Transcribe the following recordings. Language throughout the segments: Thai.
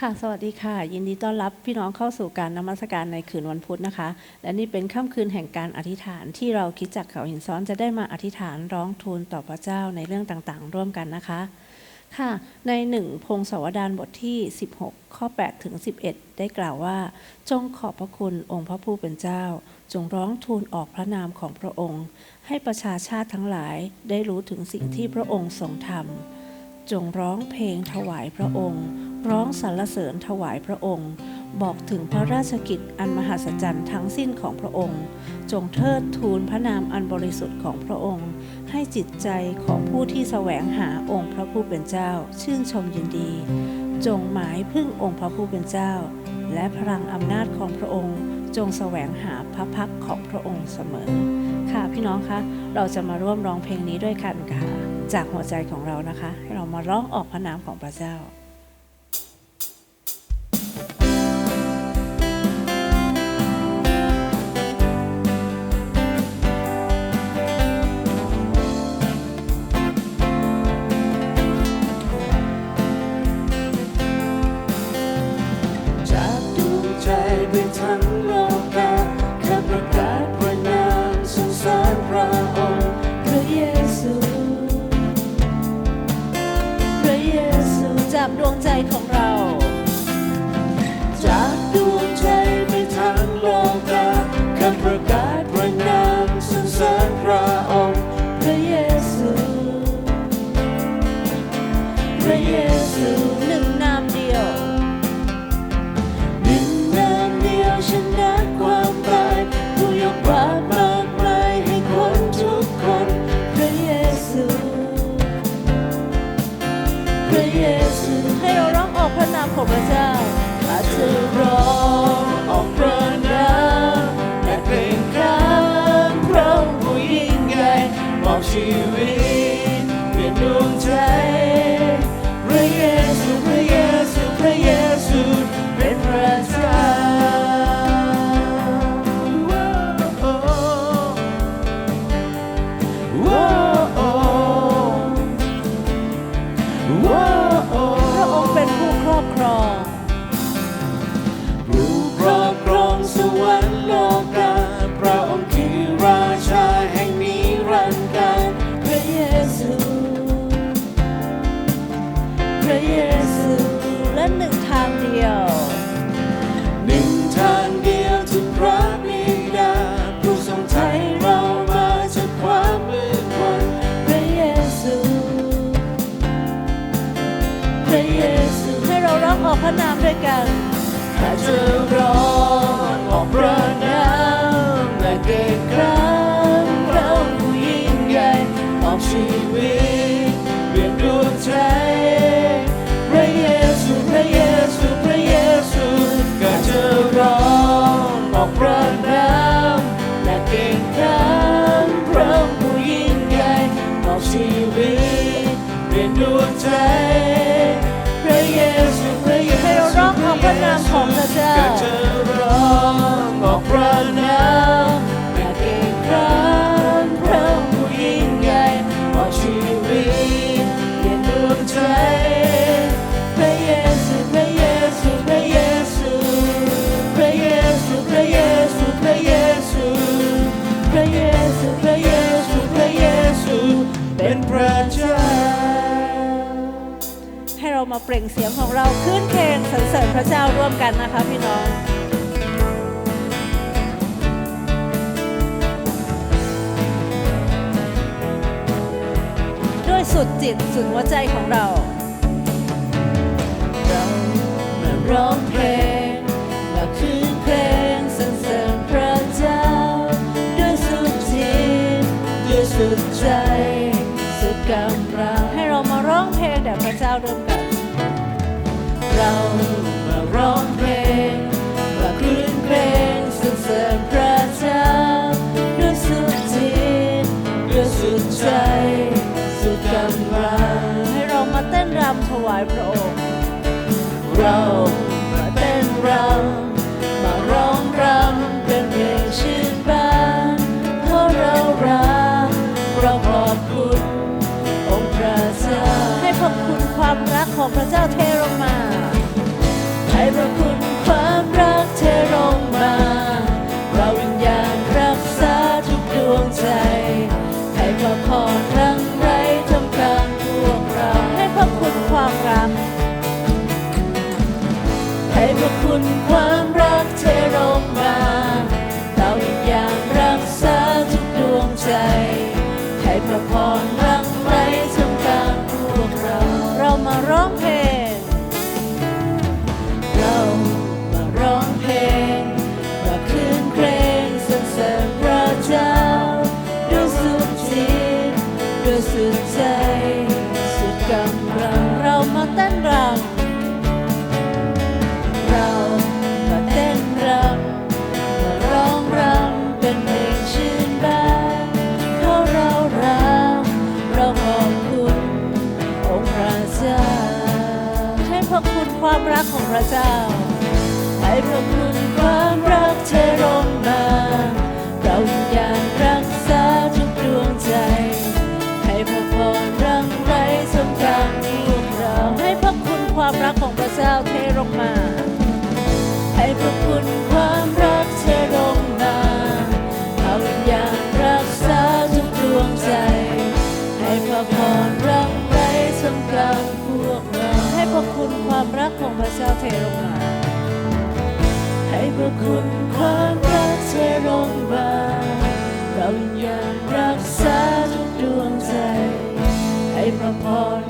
ค่ะ สวัสดีค่ะ ยินดีต้อนรับพี่น้องเข้าสู่การนมัสการในคืนวันพุธนะคะ และนี่เป็นค่ำคืนแห่งการอธิษฐานที่เราคิดจากเขาหินซ้อนจะได้มาอธิษฐานร้องทูลต่อพระเจ้าในเรื่องต่างๆ ร่วมกันนะคะ ค่ะ ในหนึ่งพงศาวดารบทที่ 16 ข้อ8ถึง11 ได้กล่าวว่า จงขอบพระคุณองค์พระผู้เป็นเจ้า จงร้องทูลออกพระนามของพระองค์ ให้ประชาชาติทั้งหลายได้รู้ถึงสิ่งที่พระองค์ทรงทำ จงร้องเพลงถวายพระองค์ ร้องสรรเสริญถวายพระองค์ บอกถึงพระราชกิจอันมหัศจรรย์ทั้งสิ้นของพระองค์ จงเทิดทูนพระนามอันบริสุทธิ์ของพระองค์ ให้จิตใจของผู้ที่แสวงหาองค์พระผู้เป็นเจ้า ชื่นชมยินดี จงหมายพึ่งองค์พระผู้เป็นเจ้า และพลังอำนาจของพระองค์จงแสวงหาพระพักของพระองค์เสมอ ค่ะพี่น้องคะ เราจะมาร่วมร้องเพลงนี้ด้วยกันค่ะ จากหัวใจของเรานะคะ ให้เรามาร้องออกพระนามของพระเจ้า 在同 มอบชีวิตเปลี่ยนดวงใจ ราร้องออกพระนามด้วยกันข้าจะร้องออกพระนามและเก่งครั้งเราผู้ยิ่งใหญ่ออกชีวิตเปลี่ยนดวงใจพระเยซูพระเยซูพระเยซูข้าจะร้องออกพระนามและเก่งครั้งเราผู้ยิ่งใหญ่ออกชีวิตเปลี่ยนดวงใจ ของพระเจ้าก็จะร้องออกพระนาม เปล่งเสียงของเราขึ้นเพลงสรรเสริญพระเจ้าร่วมกันนะคะพี่น้องด้วยสุดจิตสุดหัวใจของเรา เรามาร้องเพลงและคืนเพลงสรรเสริญพระเจ้า ด้วยสุดจิตด้วยสุดใจสุดกำลังให้เรามาร้องเพลงแด่พระเจ้าร่วมกัน เรามาร้องเพลงและคืนเพลงสรรเสริญพระเจ้าด้วยสุดจิตด้วยสุดใจ สุดกำลังให้เรามาเต้นรำถวายพระองค์ เรามาเต้นรำ ของพระเจ้าเทลงมาให้พระคุณ ความรักของพระเจ้าให้พระคุณความรักเธอร่มบาง ของพระเจ้าเทลงมา ให้พระคุณความรักเทลงมาเรายังรักษาทุกดวงใจ ให้พระพร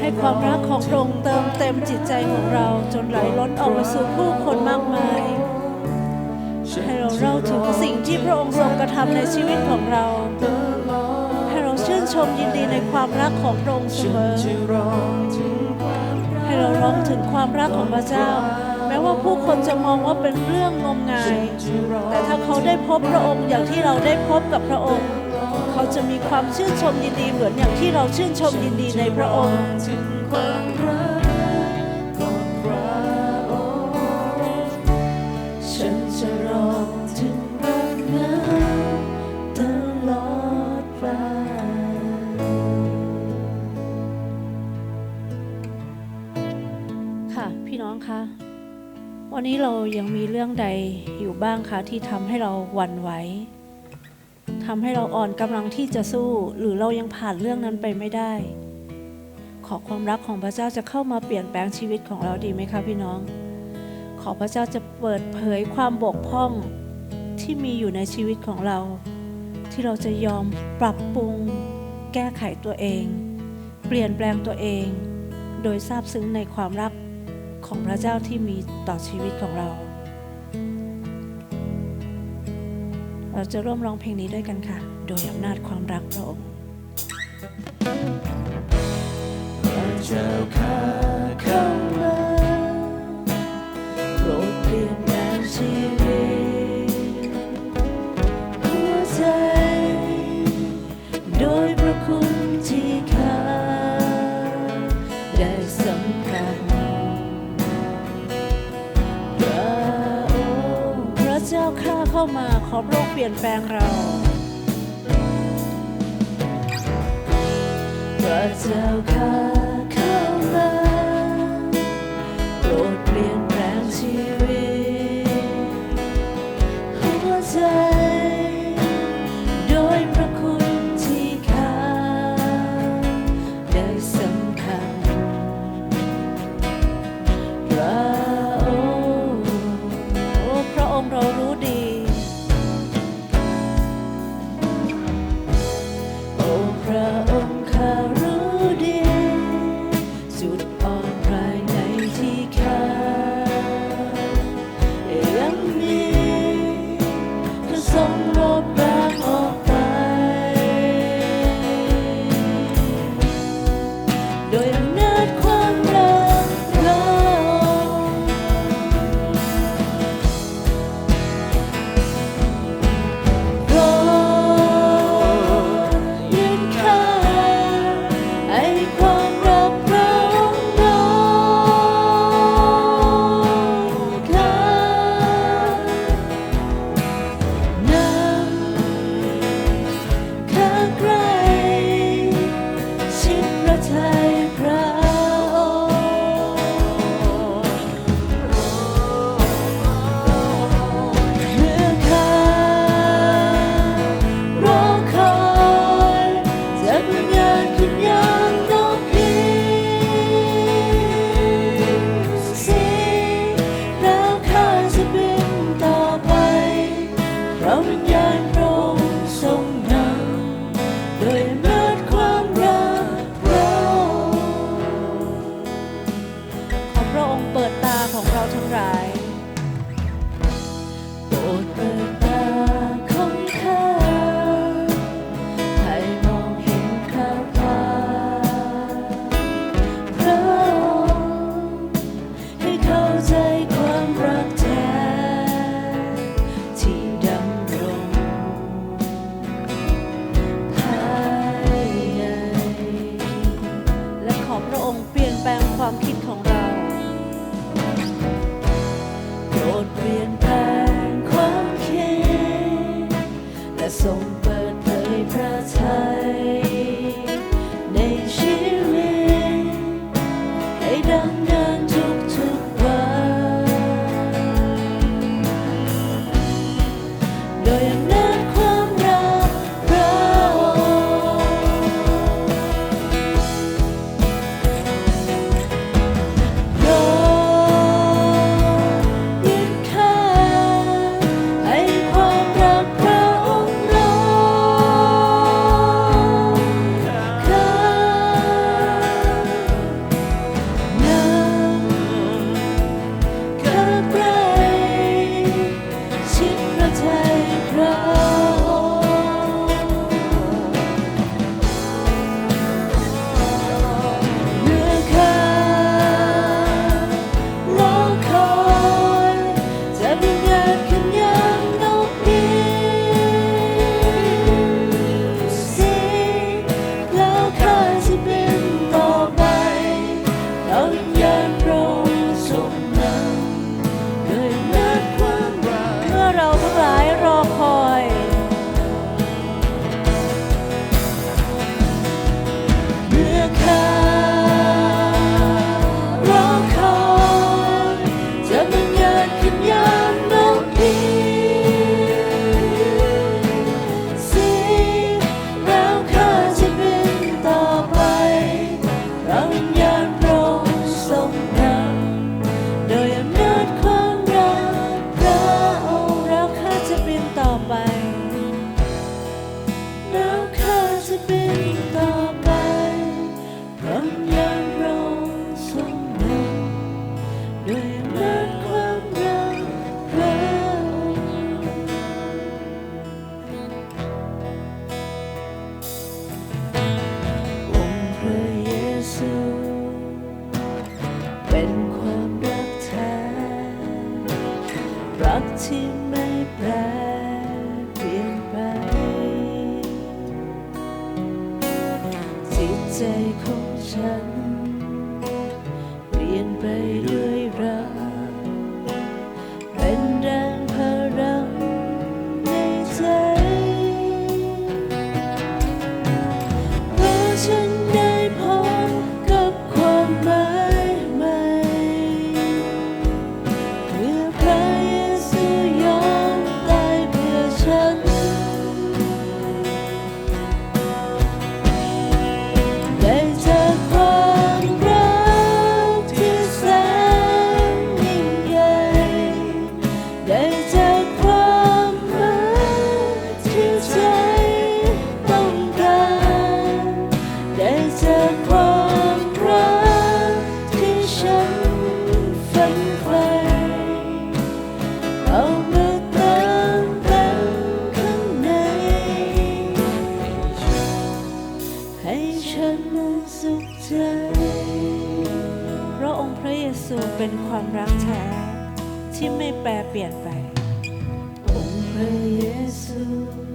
ให้ความรักของพระองค์เติมเต็มจิตใจของเราจนไหลล้นออกมาสู่ผู้คนมากมาย ให้เราเล่าถึงสิ่งที่พระองค์ทรงกระทำในชีวิตของเรา ให้เราชื่นชมยินดีในความรักของพระองค์เสมอให้เราร้องถึงความรักของพระเจ้า แม้ว่าผู้คนจะมองว่าเป็นเรื่องงมงาย แต่ถ้าเขาได้พบพระองค์อย่างที่เราได้พบกับพระองค์ เราจะมีความชื่นชมยินดีเหมือนอย่างที่เราชื่นชมยินดีในพระองค์ฉันจะรอถึงวันนั้นตลอดไปค่ะพี่น้องคะวันนี้เรายังมีเรื่องใดอยู่บ้างคะที่ทำให้เราหวั่นไหว ทำให้เราอ่อนกำลังที่จะสู้ หรือเรายังผ่านเรื่องนั้นไปไม่ได้ ขอความรักของพระเจ้าจะเข้ามาเปลี่ยนแปลงชีวิตของเราดีไหมคะพี่น้อง ขอพระเจ้าจะเปิดเผยความบกพร่องที่มีอยู่ในชีวิตของเรา ที่เราจะยอมปรับปรุง แก้ไขตัวเอง เปลี่ยนแปลงตัวเอง โดยซาบซึ้งในความรักของพระเจ้าที่มีต่อชีวิตของเรา เราจะร่วมร้องเพลงนี้ด้วยกันค่ะ โดยอำนาจความรักพระองค์พระเจ้าข้าเข้ามาโปรดเปลี่ยนแปลงชีวิตหัวใจ โดยพระคุณ มาขอพระองค์เปลี่ยนแปลงเราพระเจ้าข้าเข้ามาโปรดเปลี่ยน 心没变变白。我们ปล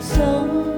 Saudade.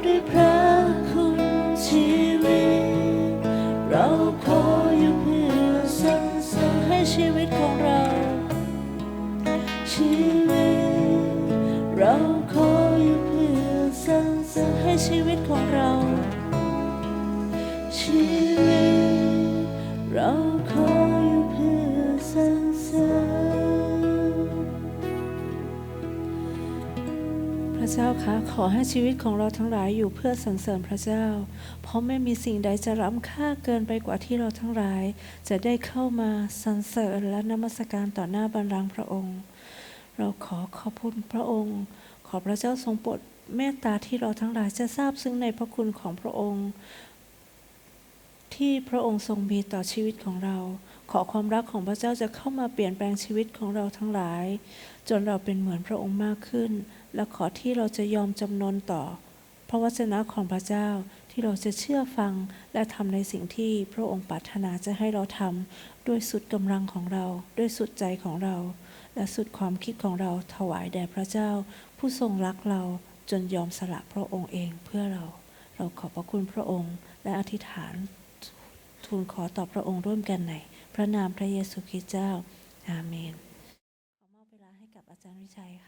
เอให้ชีวิตของเราทั้งหลายอยู่เพื่อสรรเสริญพระเจ้า เพราะไม่มีสิ่งใดจะล้ำค่าเกินไปกว่าที่เราทั้งหลาย จะได้เข้ามาสรรเสริญและนมัสการต่อหน้าบัลลังพระองค์ เราขอขอบคุณพระองค์ ขอพระเจ้าทรงโปรดเมตตาที่เราทั้งหลายจะทราบซึ้งในพระคุณของพระองค์ ที่พระองค์ทรงมีต่อชีวิตของเรา ขอความรักของพระเจ้าจะเข้ามาเปลี่ยนแปลงชีวิตของเราทั้งหลาย จนเราเป็นเหมือนพระองค์มากขึ้น และขอที่เราจะยอมจำนนต่อ พระวจนะของพระเจ้าที่เราจะเชื่อฟังและทำในสิ่งที่พระองค์ปรารถนาจะให้เราทำด้วยสุดกำลังของเรา ด้วยสุดใจของเรา และสุดความคิดของเราถวายแด่พระเจ้า ผู้ทรงรักเราจนยอมสละพระองค์เองเพื่อเรา เราขอบพระคุณพระองค์ และอธิษฐานทูลขอต่อพระองค์ร่วมกันในพระนามพระเยซูคริสต์เจ้า อาเมน ขอมอบเวลาให้กับอาจารย์วิชัยค่ะ